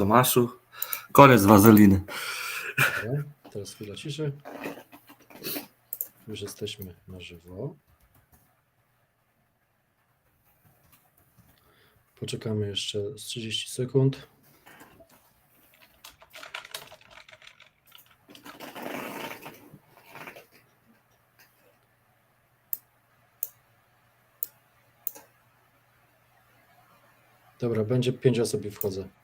Tomaszu. Koniec wazeliny. Dobra, teraz chwila ciszy. Już jesteśmy na żywo. Poczekamy jeszcze z 30 sekund. Dobra, będzie pięć osób i wchodzę.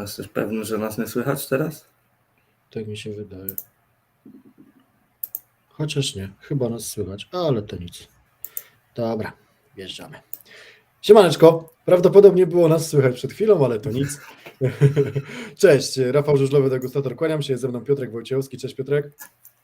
Jesteś pewny, że nas nie słychać teraz? Tak mi się wydaje. Chociaż nie, chyba nas słychać, ale to nic. Dobra, wjeżdżamy. Siemaneczko, prawdopodobnie było nas słychać przed chwilą, ale to nic. Cześć, Rafał Żużlowy, degustator, kłaniam się, ze mną Piotrek Wojciechowski. Cześć Piotrek.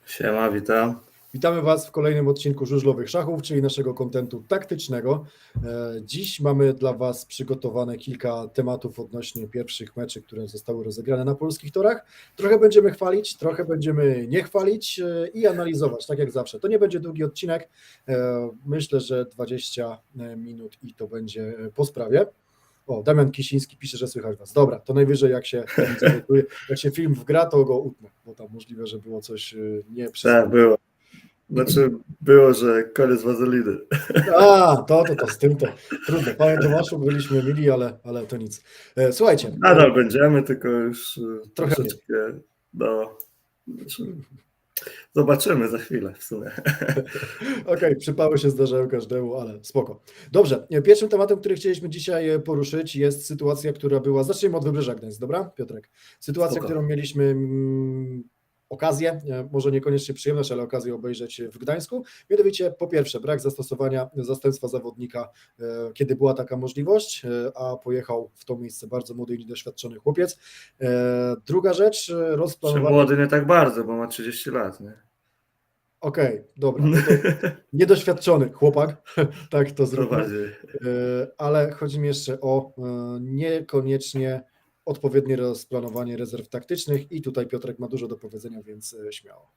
Siema, witam. Witamy Was w kolejnym odcinku Żużlowych Szachów, czyli naszego kontentu taktycznego. E, Dziś mamy dla Was przygotowane kilka tematów odnośnie pierwszych meczy, które zostały rozegrane na polskich torach. Trochę będziemy chwalić, trochę będziemy nie chwalić e, i analizować, tak jak zawsze. To nie będzie długi odcinek, e, myślę, że 20 minut i to będzie po sprawie. O, Damian Kisiński pisze, że słychać Was. Dobra, to najwyżej jak się, jak się film wgra, to go utnę, bo tam możliwe, że było coś nie Tak, było. Znaczy, było, że koniec wazeliny. A, to, to, to, z tym to trudno. Panie Tomaszu, byliśmy mili, ale, ale to nic. E, Słuchajcie, Nadal będziemy, tylko już e, Trochę troszeczkę, no, znaczy, zobaczymy za chwilę w sumie. okej, przypały się zdarzają każdemu, ale spoko. Dobrze, e, pierwszym tematem, który chcieliśmy dzisiaj poruszyć jest sytuacja, która była, zacznijmy od Wybrzeża Gdańsk, dobra, Piotrek? Sytuacja, Spoko. którą mieliśmy mm, okazję, e, może niekoniecznie przyjemność, ale okazję obejrzeć w Gdańsku. Mianowicie, po pierwsze, brak zastosowania zastępstwa zawodnika, e, kiedy była taka możliwość, e, a pojechał w to miejsce bardzo młody i niedoświadczony chłopiec. Druga rzecz, Czy rozplanowanie... młody nie tak bardzo, bo ma 30 lat, nie? Okej, dobra. No niedoświadczony chłopak, tak to zrobił. Ale chodzi mi jeszcze o niekoniecznie odpowiednie rozplanowanie rezerw taktycznych i tutaj Piotrek ma dużo do powiedzenia, więc e, śmiało.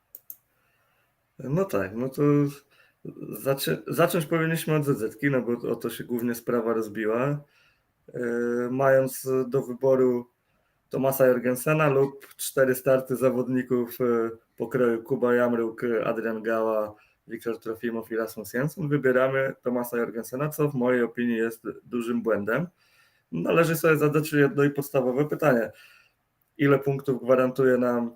No tak, no to zaczę, zacząć powinniśmy od ZZ, no bo o to się głównie sprawa rozbiła. E, Mając do wyboru Tomasa Jorgensena lub cztery starty zawodników e, pokroju Kuba Jamruk, Adrian Gała, Wiktor Trofimow i Rasmus Jensen, wybieramy Tomasa Jorgensena, co w mojej opinii jest dużym błędem. Należy sobie zadać jedno i podstawowe pytanie. Ile punktów gwarantuje nam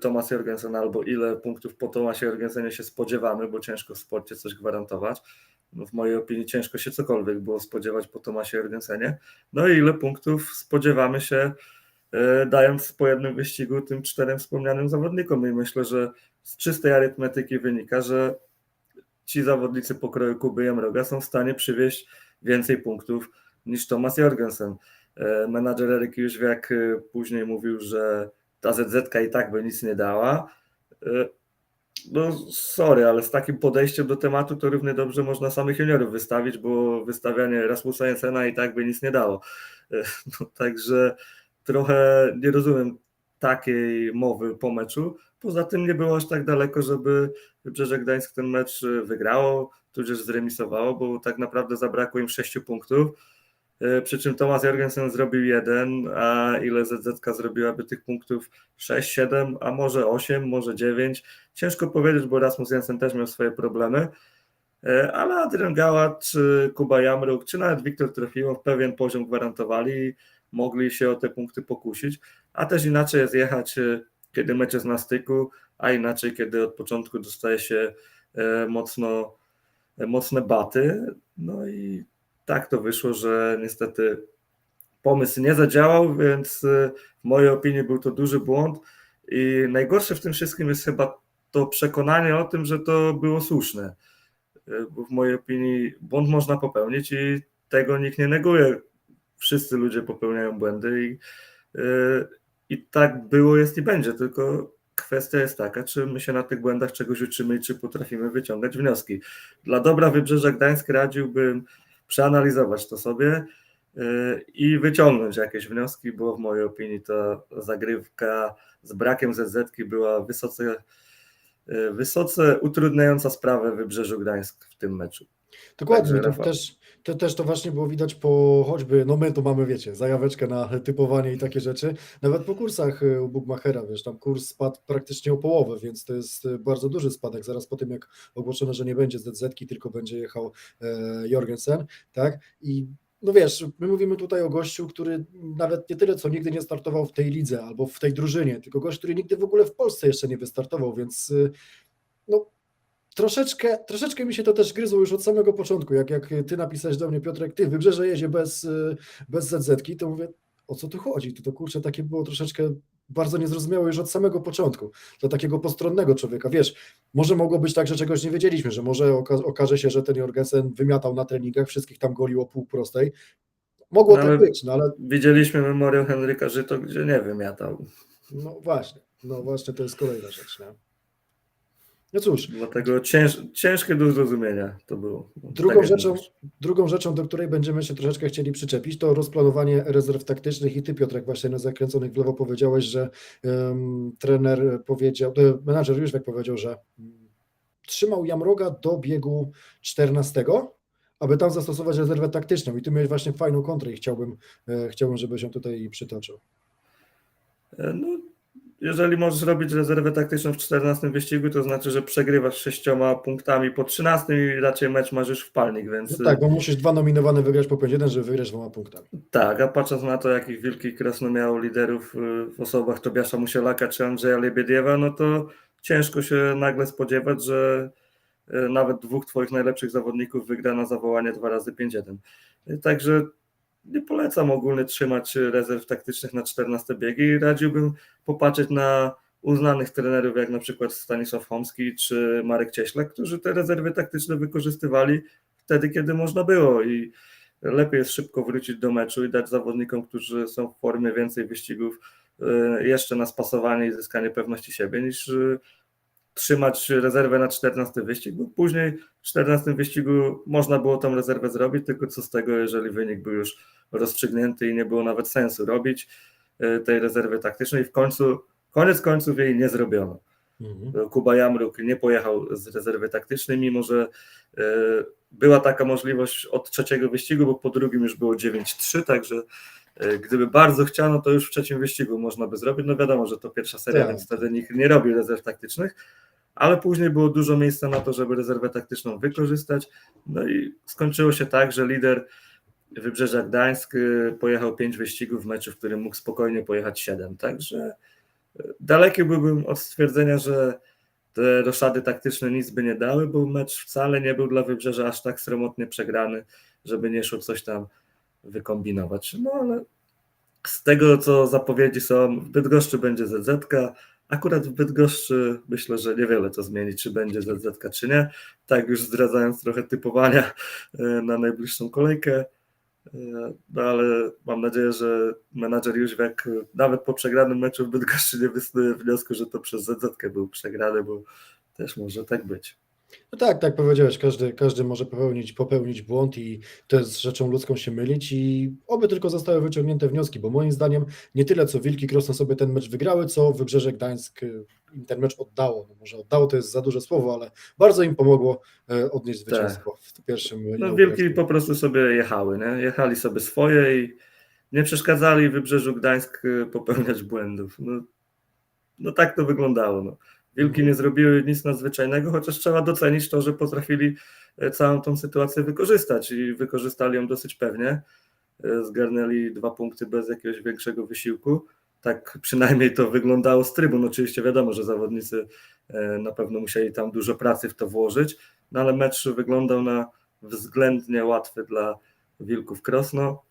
Tomas Jorgensen albo ile punktów po Tomasie Jorgensenie się spodziewamy, bo ciężko w sporcie coś gwarantować. No w mojej opinii ciężko się cokolwiek było spodziewać po Tomasie Jorgensenie. No i ile punktów spodziewamy się e, dając po jednym wyścigu tym czterem wspomnianym zawodnikom. I myślę, że z czystej arytmetyki wynika, że ci zawodnicy pokroju Kuby Jamroga są w stanie przywieźć więcej punktów niż Tomas Jorgensen. E, Menadżer Eryk Jóźwiak e, później mówił, że ta ZZ i tak by nic nie dała. E, No sorry, ale z takim podejściem do tematu to równie dobrze można samych juniorów wystawić, bo wystawianie Rasmusa Jensena i tak by nic nie dało. No, także trochę nie rozumiem takiej mowy po meczu. Poza tym nie było aż tak daleko, żeby Wybrzeże Gdańsk ten mecz wygrało, tudzież zremisowało, bo tak naprawdę zabrakło im sześciu punktów. E, Przy czym Tomasz Jorgensen zrobił jeden, a ile ZZ zrobiłaby tych punktów? 6, 7, a może 8, może 9. Ciężko powiedzieć, bo Rasmus Jensen też miał swoje problemy. E, Ale Adrian czy Kuba Jamruk, czy nawet Wiktor Trofimow pewien poziom gwarantowali mogli się o te punkty pokusić. A też inaczej jest jechać, e, kiedy mecz jest na styku, a inaczej, kiedy od początku dostaje się mocno, mocne baty. No i tak to wyszło, że niestety pomysł nie zadziałał, więc y, w mojej opinii był to duży błąd. I najgorsze w tym wszystkim jest chyba to przekonanie o tym, że to było słuszne. Y, Bo w mojej opinii błąd można popełnić i tego nikt nie neguje. Wszyscy ludzie popełniają błędy i, y, i tak było, jest i będzie. Tylko kwestia jest taka, czy my się na tych błędach czegoś uczymy i czy potrafimy wyciągać wnioski. Dla dobra Wybrzeża Gdańsk radziłbym przeanalizować to sobie yy, i wyciągnąć jakieś wnioski, bo w mojej opinii ta zagrywka z brakiem ZZ była wysoce, yy, wysoce utrudniająca sprawę Wybrzeżu Gdańsk w tym meczu. Dokładnie, Także to też, to też to właśnie było widać po choćby, no my tu mamy, wiecie, zajaweczkę na typowanie i takie rzeczy, nawet po kursach y, u Bookmachera, wiesz, tam kurs spadł praktycznie o połowę, więc to jest y, bardzo duży spadek, zaraz po tym jak ogłoszono, że nie będzie ZZ-ki, tylko będzie jechał e, Jorgensen, tak, i no wiesz, my mówimy tutaj o gościu, który nawet nie tyle co nigdy nie startował w tej lidze albo w tej drużynie, tylko gość, który nigdy w ogóle w Polsce jeszcze nie wystartował, więc y, no troszeczkę, troszeczkę mi się to też gryzło już od samego początku, jak, jak ty napisałeś do mnie, Piotrek, ty, Wybrzeże jedzie bez, y, bez ZZ-ki, to mówię, o co tu chodzi? To, to kurczę, takie było troszeczkę bardzo niezrozumiałe już od samego początku, dla takiego postronnego człowieka. Wiesz, może mogło być tak, że czegoś nie wiedzieliśmy, że może oka- okaże się, że ten Jorgensen wymiatał na treningach, wszystkich tam golił o pół prostej. Mogło No tak być, no ale Widzieliśmy memoriał Henryka Żyto, gdzie nie wymiatał. no właśnie, no właśnie to jest kolejna rzecz, nie? No cóż, Dlatego cięż, ciężkie do zrozumienia to było. Drugą tak rzeczą, drugą rzeczą, do której będziemy się troszeczkę chcieli przyczepić, to rozplanowanie rezerw taktycznych i ty, Piotrek, właśnie na zakręconych w lewo powiedziałeś, że em, trener powiedział, e, menadżer Jóźwek powiedział, że mm, trzymał Jamroga do biegu 14, aby tam zastosować rezerwę taktyczną i tu miałeś właśnie fajną kontrę i chciałbym, e, chciałbym, żebyś ją tutaj przytoczył. E, No, jeżeli możesz robić rezerwę taktyczną w 14 wyścigu, to znaczy, że przegrywasz sześcioma punktami po 13 i raczej mecz masz już w palnik, więc No tak, bo musisz dwa nominowane wygrać po 5-1, żeby wygrać dwoma punktami. tak, a patrząc na to, jakich wielkich Krasno miało liderów y, w osobach Tobiasza Musielaka czy Andrzeja Lebiediewa, no to ciężko się nagle spodziewać, że y, nawet dwóch twoich najlepszych zawodników wygra na zawołanie dwa razy 5-1. Y, Także nie polecam ogólnie trzymać rezerw taktycznych na 14 biegi. Radziłbym popatrzeć na uznanych trenerów, jak na przykład Stanisław Chomski czy Marek Cieślak, którzy te rezerwy taktyczne wykorzystywali wtedy, kiedy można było i lepiej jest szybko wrócić do meczu i dać zawodnikom, którzy są w formie więcej wyścigów, y, jeszcze na spasowanie i zyskanie pewności siebie, niż y, trzymać rezerwę na 14 wyścig, bo później w 14 wyścigu można było tą rezerwę zrobić, tylko co z tego, jeżeli wynik był już rozstrzygnięty i nie było nawet sensu robić y, tej rezerwy taktycznej. W końcu, koniec końców jej nie zrobiono. Mhm. Kuba Jamruk nie pojechał z rezerwy taktycznej, mimo że e, była taka możliwość od trzeciego wyścigu, bo po drugim już było 9-3, także e, gdyby bardzo chciano, to już w trzecim wyścigu można by zrobić. No wiadomo, że to pierwsza seria, Tak. więc wtedy nikt nie robił rezerw taktycznych, ale później było dużo miejsca na to, żeby rezerwę taktyczną wykorzystać. No i skończyło się tak, że lider Wybrzeża Gdańsk e, pojechał 5 wyścigów w meczu, w którym mógł spokojnie pojechać 7, także daleki byłbym od stwierdzenia, że te roszady taktyczne nic by nie dały, bo mecz wcale nie był dla Wybrzeża aż tak sromotnie przegrany, żeby nie szło coś tam wykombinować. No ale z tego, co zapowiedzi są, w Bydgoszczy będzie ZZ. Akurat w Bydgoszczy myślę, że niewiele to zmieni, czy będzie ZZ, czy nie. Tak już zdradzając trochę typowania e, na najbliższą kolejkę. E, No ale mam nadzieję, że menadżer Jóźwiak nawet po przegranym meczu w Bydgoszczy nie wysnuje wniosku, że to przez ZZ był przegrany, bo też może tak być. No tak, tak powiedziałeś, każdy, każdy może popełnić, popełnić błąd i to jest rzeczą ludzką się mylić i oby tylko zostały wyciągnięte wnioski, bo moim zdaniem nie tyle co Wilki Krosno sobie ten mecz wygrały, co Wybrzeże Gdańsk y, im ten mecz oddało. No może oddało to jest za duże słowo, ale bardzo im pomogło e, odnieść zwycięstwo w pierwszym Tak. No. Wilki po prostu sobie jechały, nie? jechali sobie swoje i nie przeszkadzali Wybrzeżu Gdańsk e, popełniać błędów. No, no tak to wyglądało. No. Wilki nie zrobiły nic nadzwyczajnego, chociaż trzeba docenić to, że potrafili e, całą tą sytuację wykorzystać i wykorzystali ją dosyć pewnie. E, Zgarnęli dwa punkty bez jakiegoś większego wysiłku. Tak przynajmniej to wyglądało z trybun. Oczywiście wiadomo, że zawodnicy e, na pewno musieli tam dużo pracy w to włożyć, no ale mecz wyglądał na względnie łatwy dla Wilków Krosno.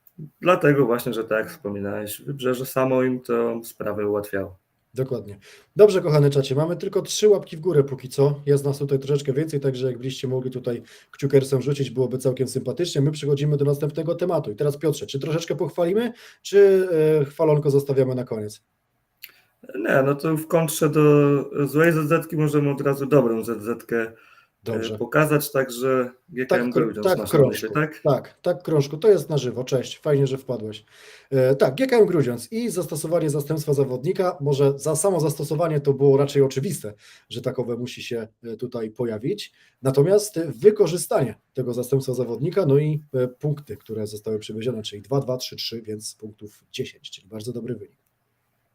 Dlatego właśnie, że tak jak wspominałeś, Wybrzeże samo im tę sprawę ułatwiało. Dokładnie. Dobrze, kochany czacie, mamy tylko trzy łapki w górę póki co. Jest nas tutaj troszeczkę więcej, także jakbyście mogli tutaj kciukersem rzucić, byłoby całkiem sympatycznie. My przechodzimy do następnego tematu. I teraz Piotrze, czy troszeczkę pochwalimy, czy e, chwalonko zostawiamy na koniec? Nie, no to w kontrze do złej ZZ możemy od razu dobrą ZZ Dobrze. e, pokazać, także GKM Tak, Grudziądz tak, myśli, krążku. tak? Tak, tak, krążku. To jest na żywo. Cześć, fajnie, że wpadłeś. E, tak, GKM Grudziądz i zastosowanie zastępstwa zawodnika. Może za samo zastosowanie to było raczej oczywiste, że takowe musi się e, tutaj pojawić. Natomiast wykorzystanie tego zastępstwa zawodnika, no i punkty, które zostały przywiezione, czyli 2, 2, 3, 3, więc punktów 10, czyli bardzo dobry wynik.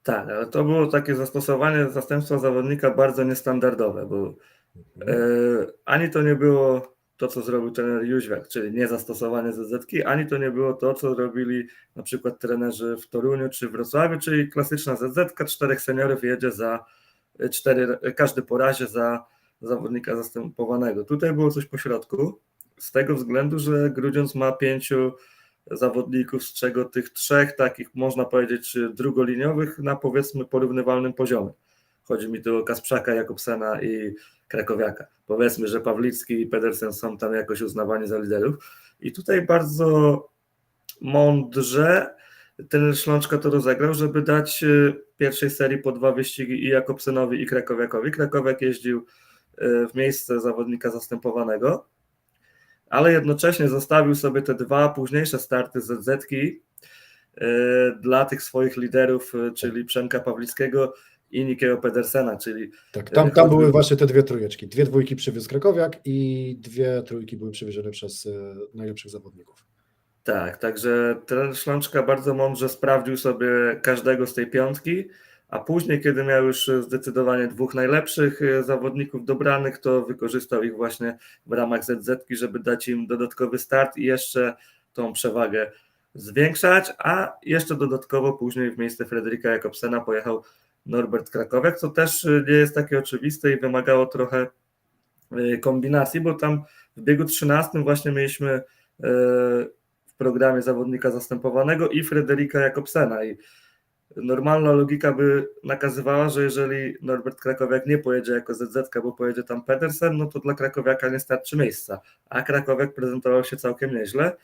Tak, ale to było takie zastosowanie zastępstwa zawodnika bardzo niestandardowe, bo ani to nie było to, co zrobił trener Jóźwiak, czyli nie zastosowanie ZZ-ki, ani to nie było to, co robili na przykład trenerzy w Toruniu czy Wrocławiu, czyli klasyczna ZZ-ka, czterech seniorów jedzie za e, cztery, każdy po razie za zawodnika zastępowanego. Tutaj było coś po środku, z tego względu, że Grudziądz ma pięciu zawodników, z czego tych trzech takich można powiedzieć drugoliniowych na powiedzmy porównywalnym poziomie. Chodzi mi tu o Kasprzaka, Jakobsena i Krakowiaka. Powiedzmy, że Pawlicki i Pedersen są tam jakoś uznawani za liderów. I tutaj bardzo mądrze ten Ślączka to rozegrał, żeby dać e, pierwszej serii po dwa wyścigi i Jakobsenowi i Krakowiakowi. Krakowiak jeździł e, w miejsce zawodnika zastępowanego, ale jednocześnie zostawił sobie te dwa późniejsze starty z ZZ-ki e, dla tych swoich liderów, czyli Przemka Pawlickiego i Nikiego Pedersena, czyli Tak, tam, tam choćby- były właśnie te dwie trójeczki. Dwie dwójki przywiózł Krakowiak i dwie trójki były przywiezione przez e, najlepszych zawodników. Tak, także ten Ślączka bardzo mądrze sprawdził sobie każdego z tej piątki, a później, kiedy miał już zdecydowanie dwóch najlepszych e, zawodników dobranych, to wykorzystał ich właśnie w ramach ZZ, żeby dać im dodatkowy start i jeszcze tą przewagę zwiększać, a jeszcze dodatkowo później w miejsce Fryderyka Jakobsena pojechał Norbert Krakowiak, co też e, nie jest takie oczywiste i wymagało trochę e, kombinacji, bo tam w biegu 13 właśnie mieliśmy e, w programie zawodnika zastępowanego i Fryderyka Jakobsena. I normalna logika by nakazywała, że jeżeli Norbert Krakowiak nie pojedzie jako ZZ, bo pojedzie tam Pedersen, no to dla Krakowiaka nie starczy miejsca, a Krakowiak prezentował się całkiem nieźle.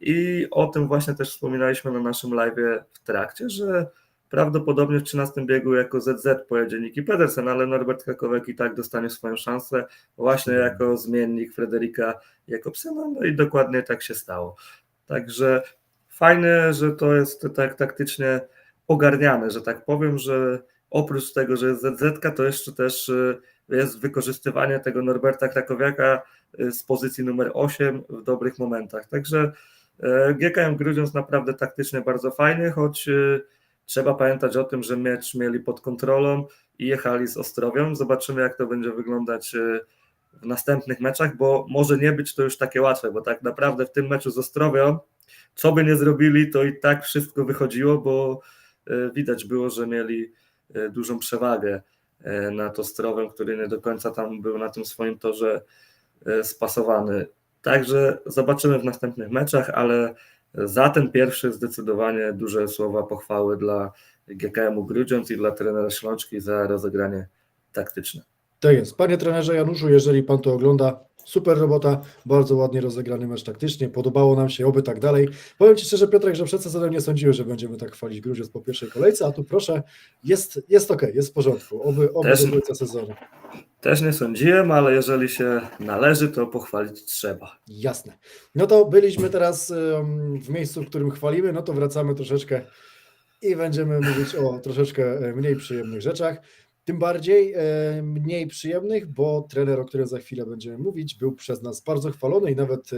I o tym właśnie też wspominaliśmy na naszym live w trakcie, że prawdopodobnie w 13 biegu jako ZZ pojedzie Niki Pedersen, ale Norbert Krakowiak i tak dostanie swoją szansę właśnie jako zmiennik Fryderyka Jakobsena, no i dokładnie tak się stało. Także fajne, że to jest tak taktycznie ogarniane, że tak powiem, że oprócz tego, że jest ZZ, to jeszcze też y, jest wykorzystywanie tego Norberta Krakowiaka y, z pozycji numer 8 w dobrych momentach. Także y, GKM Grudziądz naprawdę taktycznie bardzo fajny, choć trzeba pamiętać o tym, że mecz mieli pod kontrolą i jechali z Ostrowią. Zobaczymy, jak to będzie wyglądać y, w następnych meczach, bo może nie być to już takie łatwe, bo tak naprawdę w tym meczu z Ostrowią, co by nie zrobili, to i tak wszystko wychodziło, bo e, widać było, że mieli e, dużą przewagę e, nad Ostrowem, który nie do końca tam był na tym swoim torze e, spasowany. Także zobaczymy w następnych meczach, ale za ten pierwszy zdecydowanie duże słowa pochwały dla GKM-u Grudziądz i dla trenera Ślączki za rozegranie taktyczne. Tak jest. Panie trenerze Januszu, jeżeli pan to ogląda, super robota, bardzo ładnie rozegrany mecz taktycznie, podobało nam się, oby tak dalej. Powiem Ci szczerze, Piotrek, że przed sezonem nie sądziłem, że będziemy tak chwalić Grudziądz po pierwszej kolejce, a tu proszę, jest, jest ok, jest w porządku, oby, oby Też- do końca sezonu. Też nie sądziłem, ale jeżeli się należy, to pochwalić trzeba. Jasne. No to byliśmy teraz w miejscu, w którym chwalimy, no to wracamy troszeczkę i będziemy mówić o troszeczkę e, mniej przyjemnych rzeczach. Tym bardziej e, mniej przyjemnych, bo trener, o którym za chwilę będziemy mówić, był przez nas bardzo chwalony i nawet e,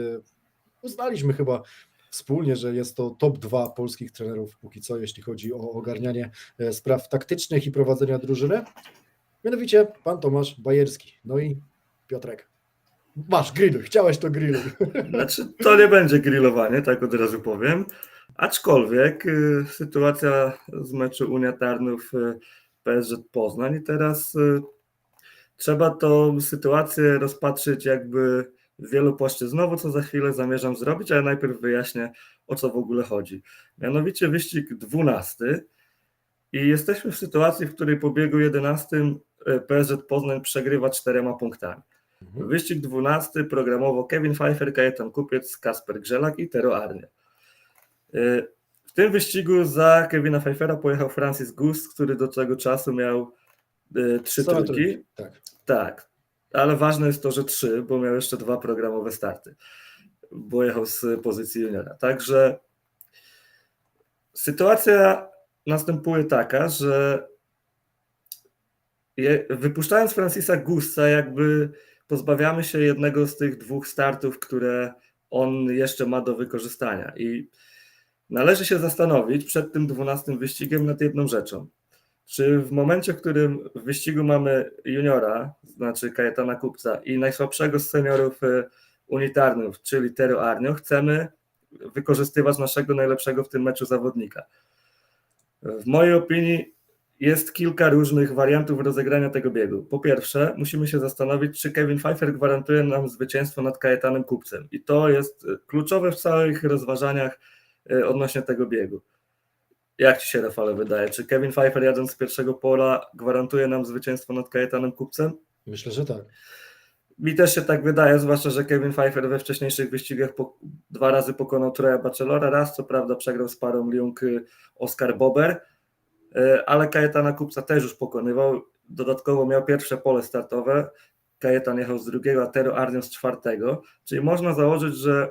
uznaliśmy chyba wspólnie, że jest to top 2 polskich trenerów póki co, jeśli chodzi o ogarnianie e, spraw taktycznych i prowadzenia drużyny. Mianowicie pan Tomasz Bajerski. No i Piotrek. Masz grilluj, chciałeś to grilluj. Znaczy, to nie będzie grillowanie, tak od razu powiem. Aczkolwiek y, sytuacja z meczu Unia Tarnów y, PSG Poznań i teraz y, trzeba tą sytuację rozpatrzyć jakby wielopłaszczyznowo, co za chwilę zamierzam zrobić, ale najpierw wyjaśnię o co w ogóle chodzi. Mianowicie wyścig 12 i jesteśmy w sytuacji, w której po biegu 11 y, PSG Poznań przegrywa czterema punktami. Wyścig 12 programowo Kevin Pfeiffer, Kajetan Kupiec, Kasper Grzelak i Tero Arnie. W tym wyścigu za Kevina Pfeiffera pojechał Francis Gust, który do tego czasu miał y, trzy Same trójki. Tak. Tak. ale ważne jest to, że trzy, bo miał jeszcze dwa programowe starty, bo jechał z pozycji juniora. Także sytuacja następuje taka, że je, wypuszczając Francisa Gusta, jakby pozbawiamy się jednego z tych dwóch startów, które on jeszcze ma do wykorzystania. I należy się zastanowić przed tym dwunastym wyścigiem nad jedną rzeczą. Czy w momencie, w którym w wyścigu mamy juniora, znaczy Kajetana Kupca i najsłabszego z seniorów e, unitarnych, czyli Tero Arnio, chcemy wykorzystywać naszego najlepszego w tym meczu zawodnika? W mojej opinii jest kilka różnych wariantów rozegrania tego biegu. Po pierwsze, musimy się zastanowić, czy Kevin Pfeiffer gwarantuje nam zwycięstwo nad Kajetanem Kupcem. I to jest e, kluczowe w całych rozważaniach odnośnie tego biegu. Jak Ci się, Rafale, wydaje? Czy Kevin Pfeiffer jadąc z pierwszego pola gwarantuje nam zwycięstwo nad Kajetanem Kupcem? Myślę, że tak. Mi też się tak wydaje, zwłaszcza, że Kevin Pfeiffer we wcześniejszych wyścigach po, dwa razy pokonał Troja Bachelora, raz co prawda przegrał z parą Liung Oscar Bober, ale Kajetana Kupca też już pokonywał, dodatkowo miał pierwsze pole startowe, Kajetan jechał z drugiego, a Tero Arnion z czwartego, czyli można założyć, że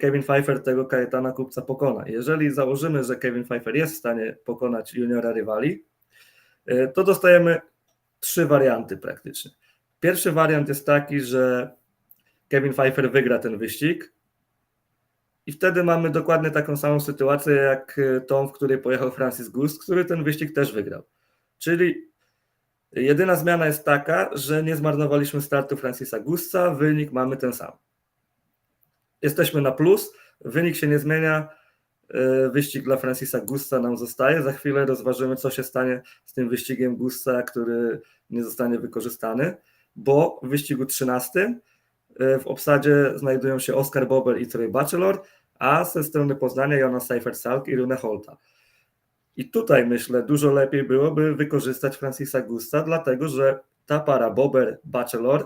Kevin Pfeiffer tego Kajetana Kupca pokona. Jeżeli założymy, że Kevin Pfeiffer jest w stanie pokonać juniora rywali, to dostajemy trzy warianty praktycznie. Pierwszy wariant jest taki, że Kevin Pfeiffer wygra ten wyścig i wtedy mamy dokładnie taką samą sytuację jak tą, w której pojechał Francis Gust, który ten wyścig też wygrał. Czyli jedyna zmiana jest taka, że nie zmarnowaliśmy startu Francisa Gusta, wynik mamy ten sam. Jesteśmy na plus, wynik się nie zmienia, wyścig dla Francisa Gusta nam zostaje. Za chwilę rozważymy, co się stanie z tym wyścigiem Gusta, który nie zostanie wykorzystany bo w wyścigu 13 w obsadzie znajdują się Oscar Bobel i Troy Bachelor, a ze strony Poznania Jona Seifert-Salk i Rune Holta. I tutaj myślę, dużo lepiej byłoby wykorzystać Francisa Gusta, dlatego że ta para Bober-Bachelor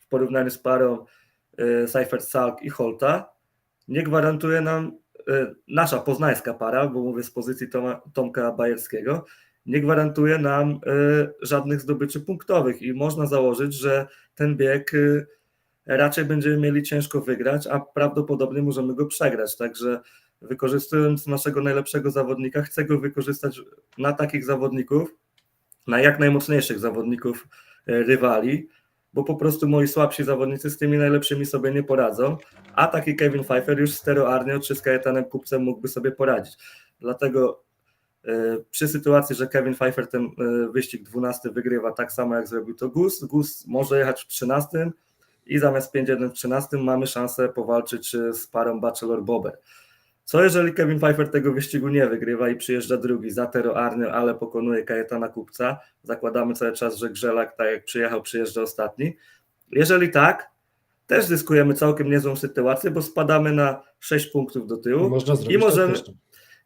w porównaniu z parą Seifert-Salk i Holta nie gwarantuje nam, nasza poznańska para, bo mówię z pozycji Toma, Tomka Bajerskiego, nie gwarantuje nam y, żadnych zdobyczy punktowych i można założyć, że ten bieg raczej będziemy mieli ciężko wygrać, a prawdopodobnie możemy go przegrać. Także wykorzystując naszego najlepszego zawodnika, chcę go wykorzystać na takich zawodników, na jak najmocniejszych zawodników rywali, bo po prostu moi słabsi zawodnicy z tymi najlepszymi sobie nie poradzą, a taki Kevin Pfeiffer już z Tero Arnio czy z Kajetanem Kupcem mógłby sobie poradzić. Dlatego przy sytuacji, że Kevin Pfeiffer ten wyścig 12 wygrywa tak samo jak zrobił to Gus, Gus może jechać w 13 i zamiast 5-1 w 13 mamy szansę powalczyć z parą Bachelor Bober. Co jeżeli Kevin Pfeiffer tego wyścigu nie wygrywa i przyjeżdża drugi za Tero Arnio, ale pokonuje Kajetana Kupca? Zakładamy cały czas, że Grzelak, tak jak przyjechał, przyjeżdża ostatni. Jeżeli tak, też zyskujemy całkiem niezłą sytuację, bo spadamy na 6 punktów do tyłu Można zrobić i możemy, tak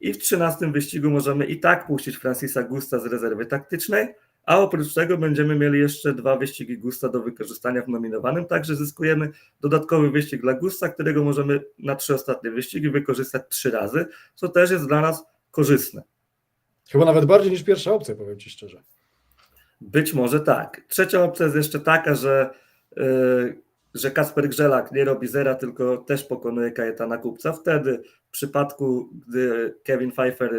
i w 13 wyścigu możemy i tak puścić Francisa Gusta z rezerwy taktycznej, a oprócz tego będziemy mieli jeszcze dwa wyścigi Gusta do wykorzystania w nominowanym, także zyskujemy dodatkowy wyścig dla Gusta, którego możemy na trzy ostatnie wyścigi wykorzystać trzy razy, co też jest dla nas korzystne. Chyba nawet bardziej niż pierwsza opcja, powiem Ci szczerze. Być może tak. Trzecia opcja jest jeszcze taka, że yy, że Kasper Grzelak nie robi zera, tylko też pokonuje Kajetana Kupca. Wtedy w przypadku, gdy Kevin Pfeiffer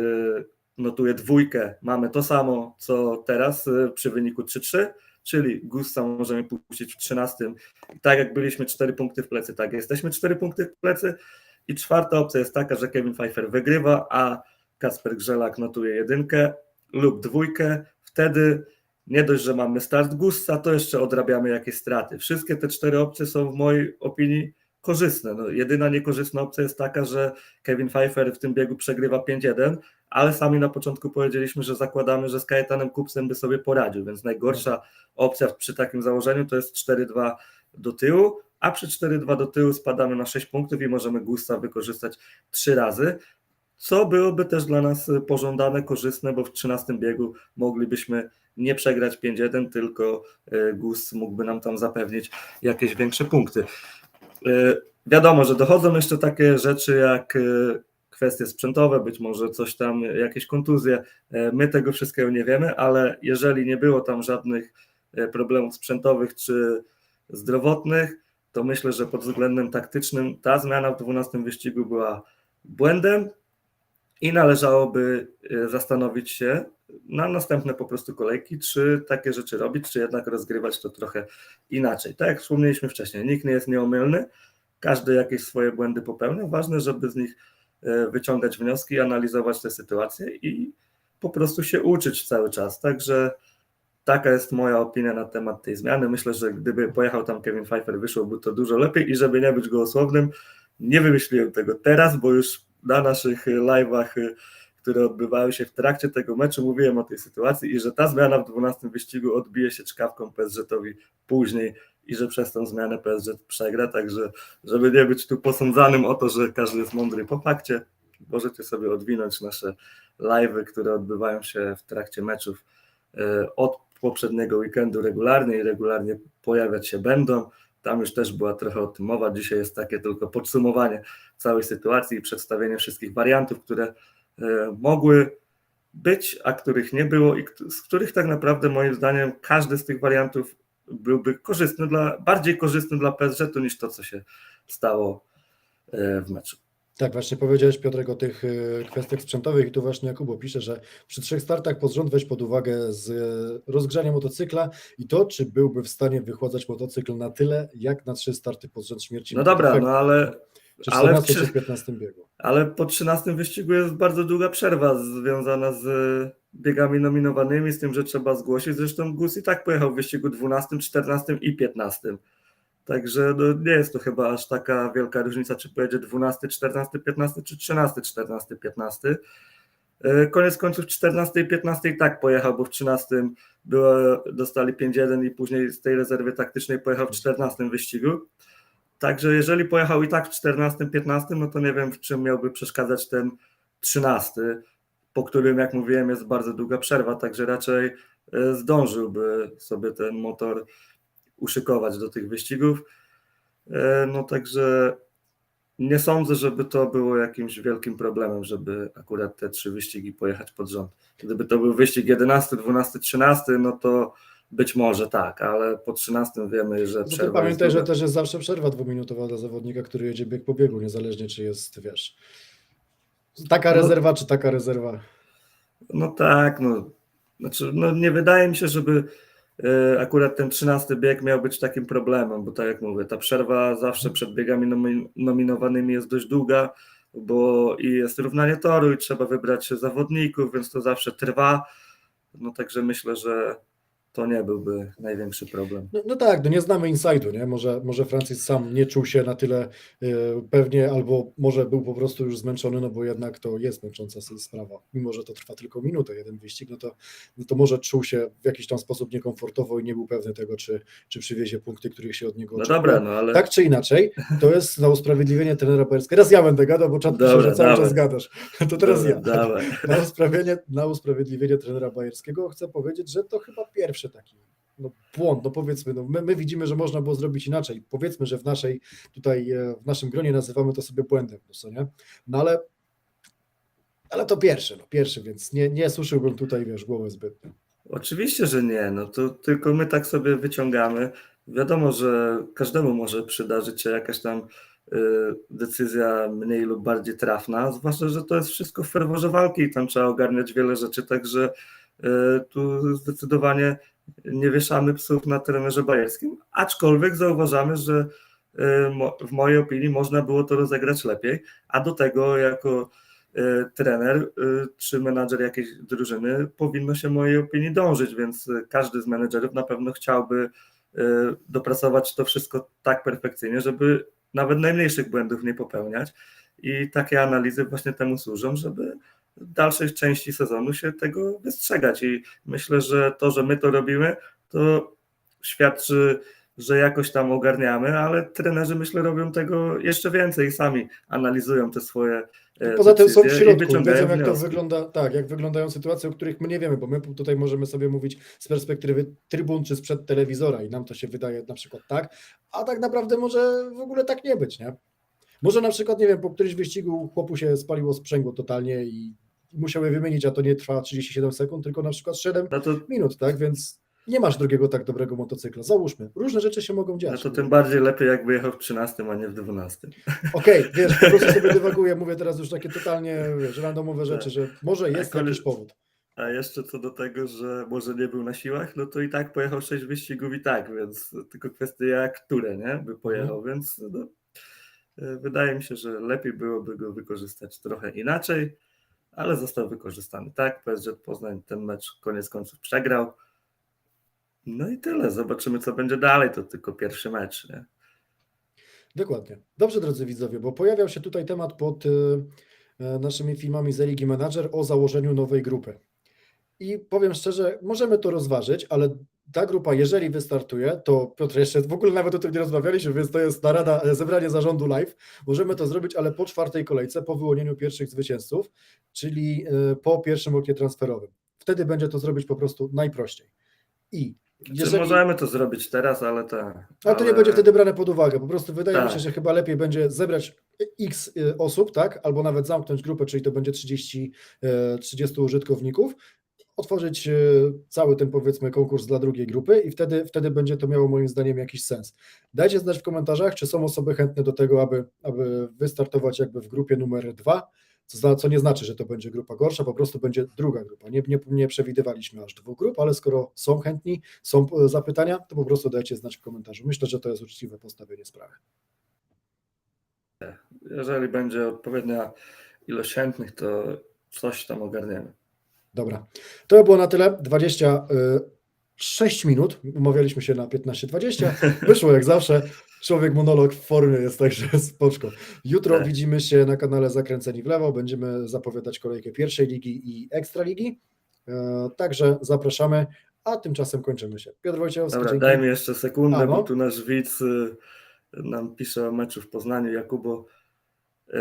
notuje dwójkę, mamy to samo, co teraz przy wyniku 3-3, czyli Gusta możemy puścić w 13. I tak jak byliśmy 4 punkty w plecy, tak jesteśmy 4 punkty w plecy. I czwarta opcja jest taka, że Kevin Pfeiffer wygrywa, a Kasper Grzelak notuje jedynkę lub dwójkę. Wtedy nie dość, że mamy start Gusta, to jeszcze odrabiamy jakieś straty. Wszystkie te cztery opcje są w mojej opinii korzystne. No, jedyna niekorzystna opcja jest taka, że Kevin Pfeiffer w tym biegu przegrywa 5-1, ale sami na początku powiedzieliśmy, że zakładamy, że z Kajetanem Kupcem by sobie poradził, więc najgorsza opcja przy takim założeniu to jest 4-2 do tyłu, a przy 4-2 do tyłu spadamy na 6 punktów i możemy Gusta wykorzystać 3 razy co byłoby też dla nas pożądane, korzystne, bo w 13 biegu moglibyśmy nie przegrać 5-1, tylko GUS mógłby nam tam zapewnić jakieś większe punkty. Wiadomo, że dochodzą jeszcze takie rzeczy jak kwestie sprzętowe, być może coś tam, jakieś kontuzje. My tego wszystkiego nie wiemy, ale jeżeli nie było tam żadnych problemów sprzętowych czy zdrowotnych, to myślę, że pod względem taktycznym ta zmiana w 12 wyścigu była błędem i należałoby e, zastanowić się na następne po prostu kolejki, czy takie rzeczy robić, czy jednak rozgrywać to trochę inaczej. Tak jak wspomnieliśmy wcześniej, nikt nie jest nieomylny, każdy jakieś swoje błędy popełnia. Ważne, żeby z nich e, wyciągać wnioski, analizować te sytuacje i po prostu się uczyć cały czas. Także taka jest moja opinia na temat tej zmiany. Myślę, że gdyby pojechał tam Kevin Pfeiffer, wyszłoby to dużo lepiej i żeby nie być gołosłownym, nie wymyśliłem tego teraz, bo już na naszych live'ach, które odbywały się w trakcie tego meczu, mówiłem o tej sytuacji i że ta zmiana w 12 wyścigu odbije się czkawką PSG-owi później i że przez tą zmianę PSG przegra, także żeby nie być tu posądzanym o to, że każdy jest mądry po fakcie, możecie sobie odwinąć nasze live'y, które odbywają się w trakcie meczów y, od poprzedniego weekendu regularnie i regularnie pojawiać się będą. Tam już też była trochę o tym mowa. Dzisiaj jest takie tylko podsumowanie całej sytuacji i przedstawienie wszystkich wariantów, które e, mogły być, a których nie było i z których tak naprawdę moim zdaniem każdy z tych wariantów byłby korzystny dla, bardziej korzystny dla PSG niż to, co się stało e, w meczu. Tak, właśnie powiedziałeś Piotrek o tych e, kwestiach sprzętowych i tu właśnie Jakubo pisze, że przy trzech startach pod rząd weź pod uwagę z e, rozgrzania motocykla i to, czy byłby w stanie wychładzać motocykl na tyle, jak na trzy starty pod rząd śmierci. No dobra, no ale Czy ale 14 przy- czy w 15 biegu. Ale po 13 wyścigu jest bardzo długa przerwa związana z biegami nominowanymi, z tym, że trzeba zgłosić. Zresztą Gus i tak pojechał w wyścigu 12, 14 i 15. Także no, nie jest to chyba aż taka wielka różnica, czy pojedzie 12, 14, 15, czy 13, 14, 15. E, Koniec końców 14 i 15 i tak pojechał, bo w 13 było, dostali 5-1 i później z tej rezerwy taktycznej pojechał w 14 wyścigu. Także jeżeli pojechał i tak w 14-15, no to nie wiem, w czym miałby przeszkadzać ten 13, po którym, jak mówiłem, jest bardzo długa przerwa, także raczej e, zdążyłby sobie ten motor uszykować do tych wyścigów. E, No także nie sądzę, żeby to było jakimś wielkim problemem, żeby akurat te trzy wyścigi pojechać pod rząd. Gdyby to był wyścig 11, 12, 13, no to być może tak, ale po 13 wiemy, że No przerwa pamiętaj, że też jest zawsze przerwa dwuminutowa dla zawodnika, który jedzie bieg po biegu, niezależnie czy jest, wiesz, taka No. rezerwa, czy taka rezerwa. No tak, no. Znaczy, no nie wydaje mi się, żeby e, akurat ten 13 bieg miał być takim problemem, bo tak jak mówię, ta przerwa zawsze przed biegami nomi- nominowanymi jest dość długa, bo i jest równanie toru i trzeba wybrać zawodników, więc to zawsze trwa. No także myślę, że to nie byłby największy problem. No, no tak, no nie znamy inside'u, nie? Może, może Francis sam nie czuł się na tyle e, pewnie, albo może był po prostu już zmęczony, no bo jednak to jest męcząca sprawa. Mimo, że to trwa tylko minutę, jeden wyścig, no to, no to może czuł się w jakiś tam sposób niekomfortowo i nie był pewny tego, czy, czy przywiezie punkty, których się od niego No oczekuje. dobra, no ale Tak czy inaczej, to jest na usprawiedliwienie trenera Bojarskiego. Teraz ja będę gadał, bo czat pisze, że cały dawaj. czas gadasz. To teraz ja. Dawaj. Na usprawiedliwienie, na usprawiedliwienie trenera Bajerskiego chcę powiedzieć, że to chyba pierwszy taki no, błąd. No powiedzmy, no, my, my widzimy, że można było zrobić inaczej. Powiedzmy, że w naszej tutaj, e, w naszym gronie nazywamy to sobie błędem, no co nie? No ale, ale to pierwszy, no pierwszy, więc nie, nie suszyłbym tutaj, wiesz, głowy zbytnio. Oczywiście, że nie, no to tylko my tak sobie wyciągamy. Wiadomo, że każdemu może przydarzyć się jakaś tam y, decyzja mniej lub bardziej trafna, zwłaszcza, że to jest wszystko w ferworze walki i tam trzeba ogarniać wiele rzeczy, także y, tu zdecydowanie nie wieszamy psów na trenerze bajerskim, aczkolwiek zauważamy, że mo- w mojej opinii można było to rozegrać lepiej, a do tego jako y, trener y, czy menadżer jakiejś drużyny powinno się mojej opinii dążyć, więc każdy z menedżerów na pewno chciałby dopracować to wszystko tak perfekcyjnie, żeby nawet najmniejszych błędów nie popełniać. I takie analizy właśnie temu służą, żeby dalszej części sezonu się tego wystrzegać. I myślę, że to, że my to robimy, to świadczy, że jakoś tam ogarniamy, ale trenerzy myślę robią tego jeszcze więcej, sami analizują te swoje e, Poza tym są w i środku, wiedzą jak to wygląda, tak, jak wyglądają sytuacje, o których my nie wiemy, bo my tutaj możemy sobie mówić z perspektywy trybun czy sprzed telewizora i nam to się wydaje na przykład tak, a tak naprawdę może w ogóle tak nie być, nie? Może na przykład, nie wiem, po którymś wyścigu chłopu się spaliło sprzęgło totalnie i i musiał je wymienić, a to nie trwa 37 sekund, tylko na przykład 7 No to minut, tak, więc Nie masz drugiego tak dobrego motocykla. Załóżmy, różne rzeczy się mogą No dziać. to tym bardziej lepiej jakby jechał w 13, a nie w 12. Okej, wiesz, po prostu sobie dywaguję, mówię teraz już takie totalnie, wiesz, randomowe rzeczy, że może jest Tak, ale- jakiś powód. A jeszcze co do tego, że może nie był na siłach, no to i tak pojechał 6 wyścigów i tak, więc tylko kwestia które, nie, by pojechał, więc no, e, wydaje mi się, że lepiej byłoby go wykorzystać trochę inaczej, ale został wykorzystany tak. PSG Poznań ten mecz koniec końców przegrał. No i tyle, zobaczymy co będzie dalej, to tylko pierwszy mecz, nie? Dokładnie. Dobrze, drodzy widzowie, bo pojawiał się tutaj temat pod y, y, naszymi filmami z Ligi Manager o założeniu nowej grupy. I powiem szczerze, możemy to rozważyć, ale ta grupa, jeżeli wystartuje, to Piotr, jeszcze w ogóle nawet o tym nie rozmawialiśmy, więc to jest narada, e, zebranie zarządu live. Możemy to zrobić, ale po czwartej kolejce, po wyłonieniu pierwszych zwycięzców, czyli y, po pierwszym oknie transferowym. Wtedy będzie to zrobić po prostu najprościej. I Jeżeli... jeżeli... Możemy to zrobić teraz, ale tak. Ale to nie będzie wtedy brane pod uwagę. Po prostu wydaje mi Tak. się, że chyba lepiej będzie zebrać x y, osób, tak? Albo nawet zamknąć grupę, czyli to będzie 30, e, 30 użytkowników, otworzyć e, cały ten powiedzmy konkurs dla drugiej grupy i wtedy, wtedy będzie to miało moim zdaniem jakiś sens. Dajcie znać w komentarzach, czy są osoby chętne do tego, aby, aby wystartować jakby w grupie numer dwa. Co, co nie znaczy, że to będzie grupa gorsza, po prostu będzie druga grupa. Nie, nie, nie przewidywaliśmy aż dwóch grup, ale skoro są chętni, są e, zapytania, to po prostu dajcie znać w komentarzu. Myślę, że to jest uczciwe postawienie sprawy. Jeżeli będzie odpowiednia ilość chętnych, to coś tam ogarniemy. Dobra, to by było na tyle. 26 minut. Umawialiśmy się na 15-20. Wyszło jak zawsze. Człowiek monolog w formie jest także spoczko. Jutro Tak. widzimy się na kanale Zakręceni w lewo. Będziemy zapowiadać kolejkę pierwszej ligi i ekstraligi. E, Także zapraszamy, a tymczasem kończymy się. Piotr Wojciechowski, Dobra, dzięki. daj mi jeszcze sekundę, A, no. bo tu nasz widz y, nam pisze o meczu w Poznaniu, Jakubo, y,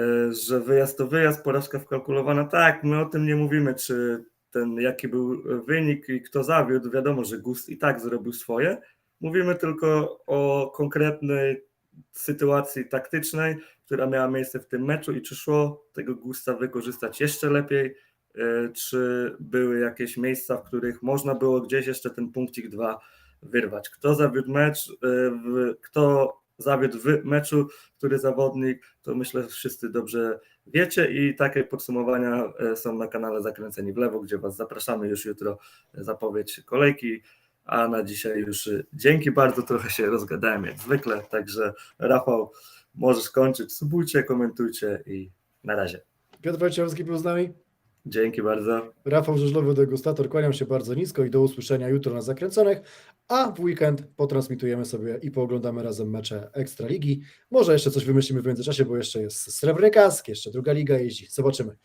że wyjazd to wyjazd, porażka wkalkulowana. Tak, my o tym nie mówimy, czy ten, jaki był wynik i kto zawiódł. Wiadomo, że Gust i tak zrobił swoje. Mówimy tylko o konkretnej sytuacji taktycznej, która miała miejsce w tym meczu i czy szło tego Gusta wykorzystać jeszcze lepiej, y, czy były jakieś miejsca, w których można było gdzieś jeszcze ten punkcik dwa wyrwać. Kto zawiódł mecz, w- kto zawiódł w meczu, który zawodnik, to myślę, że wszyscy dobrze wiecie i takie podsumowania y, są na kanale Zakręceni w lewo, gdzie Was zapraszamy już jutro zapowiedź kolejki, a na dzisiaj już y, dzięki bardzo, trochę się rozgadałem jak zwykle, także Rafał, możesz kończyć, subujcie, komentujcie i na razie. Piotr Wojciechowski był z nami. Dzięki bardzo. Rafał Żużlowy, degustator. Kłaniam się bardzo nisko i do usłyszenia jutro na Zakręconych, a w weekend potransmitujemy sobie i pooglądamy razem mecze Ekstraligi. Może jeszcze coś wymyślimy w międzyczasie, bo jeszcze jest Srebrny Kask, jeszcze druga liga jeździ. Zobaczymy.